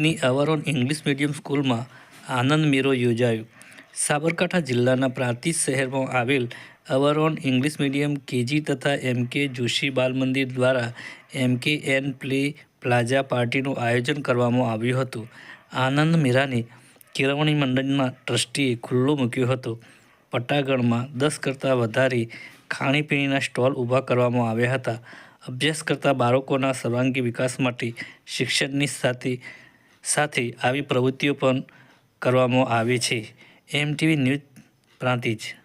પ્રાંતિજની અવરોન English medium સ્કૂલમાં આનંદ મેળો યોજાયો. સાબરકાંઠા જિલ્લાના પ્રાંતિજ શહેરમાં આવેલ અવરોન ઇંગ્લિશ મીડિયમ કેજી તથા એમકે જોશી બાલ મંદિર દ્વારા એમકે એન પ્લે પ્લાઝા પાર્ટીનું આયોજન કરવામાં આવ્યું હતું. આનંદ મેળાને કેળવણી મંડળના ટ્રસ્ટીએ ખુલ્લો મૂક્યો હતો. પટ્ટાગઢમાં દસ કરતાં વધારે ખાણીપીણીના સ્ટોલ ઊભા કરવામાં આવ્યા હતા. અભ્યાસ કરતા બાળકોના સર્વાંગી વિકાસ માટે શિક્ષણની સાથે સાથે આવી પ્રવૃત્તિઓ પણ કરવામાં આવે છે. MTV news Prantij.